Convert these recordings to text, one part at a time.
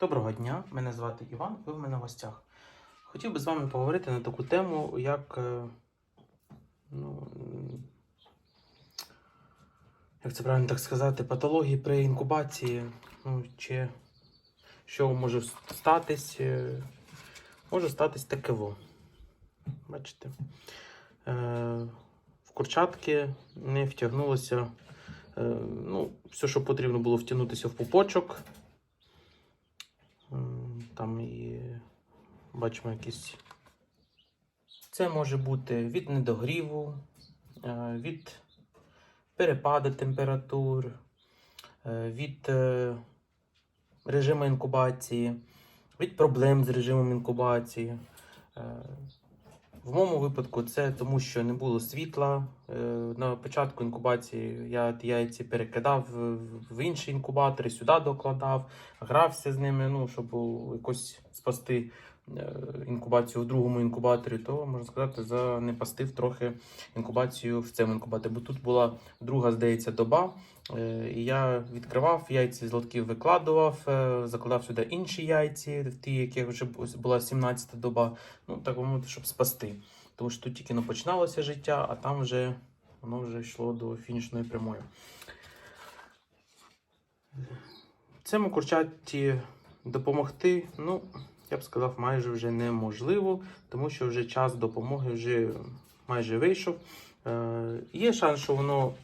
Доброго дня, мене звати Іван, ви в мене в гостях. Хотів би з вами поговорити на таку тему, як. е, Ну, як це правильно так сказати, патології при інкубації. Ну, чи що може статись? е, Може статись таке во. Бачите? Е, в курчатки не втягнулося. Ну, все, що потрібно було втягнутися в пупочок. Там і бачимо якісь. Це може бути від недогріву, е, від перепаду температур, е, від е, режиму інкубації, від проблем з режимом інкубації. В моєму випадку це тому, що не було світла. Е, На початку інкубації я яйці перекидав в- інші інкубатори, сюди докладав, грався з ними, ну, щоб якось спасти інкубацію в другому інкубаторі, то можна сказати, занепастив трохи інкубацію в цьому інкубаторі. Бо тут була друга, здається, доба. е, І я відкривав яйці з лотків, викладував, е, закладав сюди інші яйці, в ті, які вже була 17-та доба. Ну, так би мовити, щоб спасти. Тому що тут тільки ну, починалося життя, а там вже воно вже йшло до фінішної прямої. Цьому курчаті допомогти, ну, я б сказав, майже вже неможливо, тому що вже час допомоги вже майже вийшов. Е, є шанс, що воно,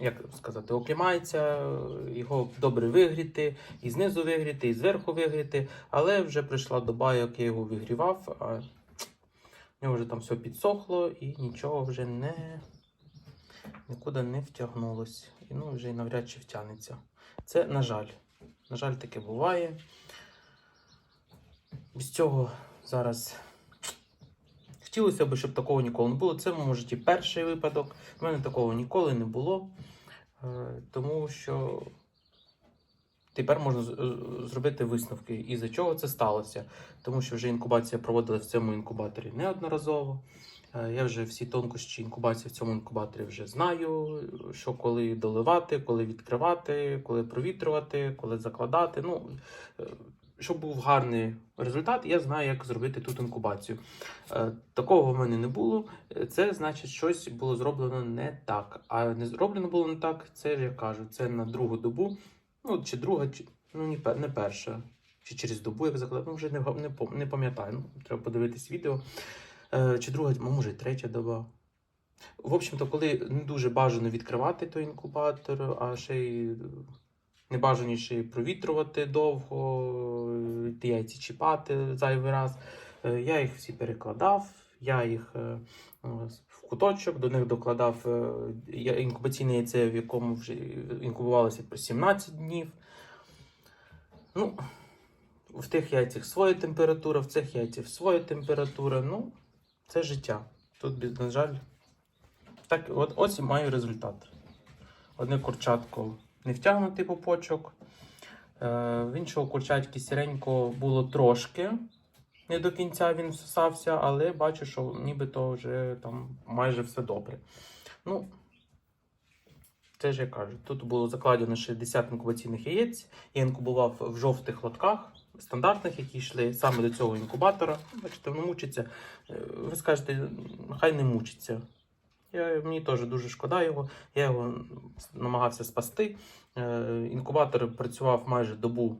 як сказати, оклімається, його добре вигріти, і знизу вигріти, і зверху вигріти, але вже прийшла доба, як я його вигрівав, а в нього вже там все підсохло і нічого вже не нікуди не втягнулось. І ну, вже й навряд чи втягнеться. Це, на жаль. На жаль, таке буває. Без цього зараз хотілося б, щоб такого ніколи не було. Це, може, і перший випадок. У мене такого ніколи не було. Е, Тому що тепер можна е, зробити висновки, і за чого це сталося. Тому що вже інкубація проводила в цьому інкубаторі неодноразово. Е, Я вже всі тонкощі інкубації в цьому інкубаторі вже знаю, що коли доливати, коли відкривати, коли провітрювати, коли закладати. Ну, щоб був гарний результат, я знаю, як зробити тут інкубацію. Е, Такого в мене не було. Це значить, щось було зроблено не так. А не зроблено було не так, це я кажу, це на другу добу. Ну, чи друга, чи ну, не перша. Чи через добу, як закладав, ну вже не, не, не пам'ятаю. Ну, треба подивитись відео. Е, чи друга, може, третя доба. В общем-то, коли не дуже бажано відкривати той інкубатор, а ще й небажаніше провітрювати довго, е, яйці чіпати зайвий раз. Е, Я їх всі перекладав, я їх е, в куточок, до них докладав інкубаційне яйце, в якому вже інкубувалося по 17 днів. Ну, в тих яйцях своя температура, в цих яйцях своя температура. Ну, це життя. Тут, на жаль, так, от ось і маю результат. Одне курчатко не втягнутий попочок. Е, в іншого курчатки сіренько було трошки. Не до кінця він всосався, але бачу, що нібито вже там майже все добре. Ну, це ж я кажу. Тут було закладено 60 інкубаційних яєць. Я інкубував в жовтих лотках, стандартних, які йшли саме до цього інкубатора. Бачите, воно мучиться. Е, Ви скажете, хай не мучиться. Я, мені теж дуже шкода його. Я його намагався спасти. Е, інкубатор працював майже добу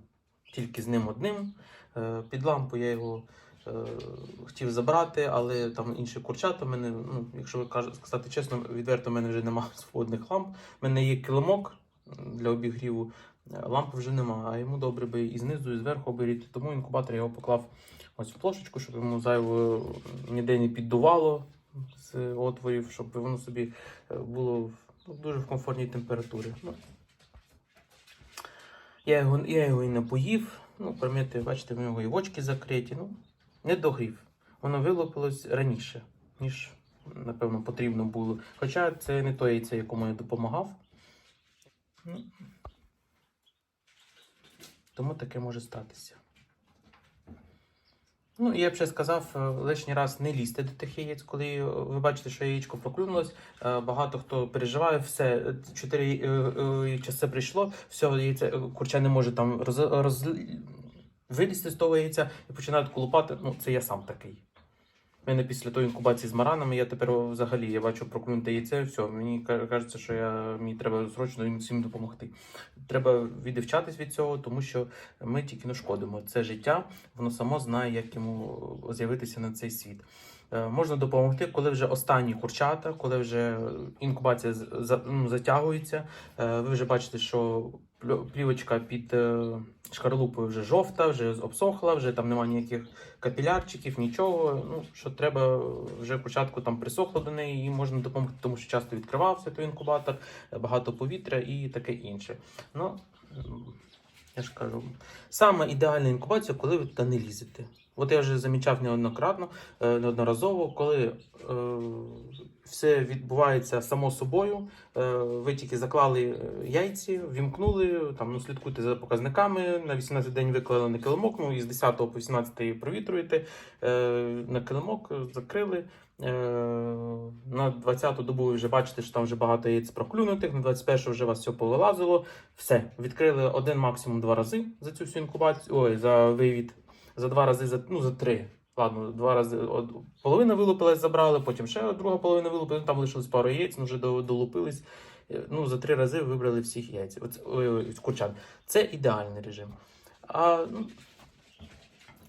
тільки з ним одним. Е, під лампу я його е, хотів забрати, але там інші курчата. Мене, ну, якщо сказати чесно, відверто, в мене вже немає свободних ламп. У мене є килимок для обігріву. е, Лампи вже нема, а йому добре би і знизу, і зверху оберіти. Тому інкубатор я його поклав ось в плошечку, щоб йому зайво ніде не піддувало з отворів, щоб воно собі е, було ну, дуже в комфортній температурі. Ну, я його, я його і не поїв. Ну, пам'ятаєте, бачите, в нього і очки закриті. Ну, не догрів. Воно вилупилось раніше, ніж, напевно, потрібно було. Хоча це не то яйце, якому я допомагав. Ну, тому таке може статися. Ну, я б ще сказав, е, лишній раз не лізти до тих яєць, коли е, ви бачите, що яєчко проклюнулось. Е, Багато хто переживає, все, чотири часи прийшло, все, яйце, курча не може там роз, роз, вилізти з того яйця і починають колупати. Ну, це я сам такий. У мене після тої інкубації з маранами, я тепер взагалі я бачу проклюнуте яйце, все, мені ка- кажеться, що я, мені треба срочно їм всім допомогти. Треба віддивчатись від цього, тому що ми тільки нашкодимо. Це життя, воно само знає, як йому з'явитися на цей світ. Е, Можна допомогти, коли вже останні курчата, коли вже інкубація ну, затягується. Е, Ви вже бачите, що плівочка під е, шкарлупою вже жовта, вже обсохла, вже там немає ніяких капілярчиків, нічого. Ну, що треба вже початку там присохло до неї, і можна допомогти, тому що часто відкривався той інкубатор, багато повітря і таке інше. Ну, я ж кажу, саме ідеальна інкубація, коли ви туди не лізете. От я вже замічав неоднократно, е, неодноразово, коли е, все відбувається само собою. Е, ви тільки заклали яйці, вімкнули, там, ну, слідкуйте за показниками. На 18 день виклали на килимок, ну і з 10 по 18 провітруєте на килимок, закрили. На 20-ту добу ви вже бачите, що там вже багато яєць проклюнутих, на 21 вже вас все повилазило. Все, відкрили один, максимум два рази за цю всю інкубацію, ой, за вивід, за два рази, за, ну, за три. Ладно, два рази от, половина вилупилась, забрали, потім ще друга половина вилупилась, там лишилось пару яєць, ну вже долупились. Е, Ну, за три рази вибрали всіх яєць. Оце, ой, ой, курчат. Це ідеальний режим. А ну,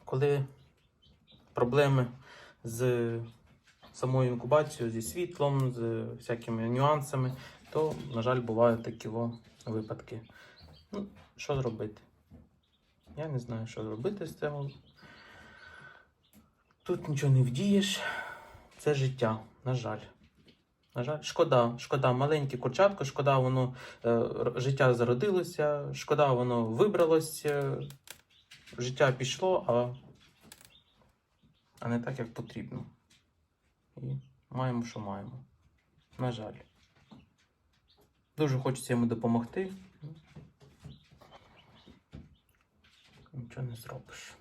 коли проблеми з самою інкубацією, зі світлом, з всякими нюансами, то, на жаль, бувають такі випадки. Ну, що зробити? Я не знаю, що зробити з цим. Тут нічого не вдієш. Це життя, на жаль. На жаль, шкода, шкода, маленьке курчатко, шкода, воно е, життя зародилося, шкода, воно вибралось, е, життя пішло, а, а не так, як потрібно. І маємо, що маємо. На жаль. Дуже хочеться йому допомогти. Нічого не зробиш.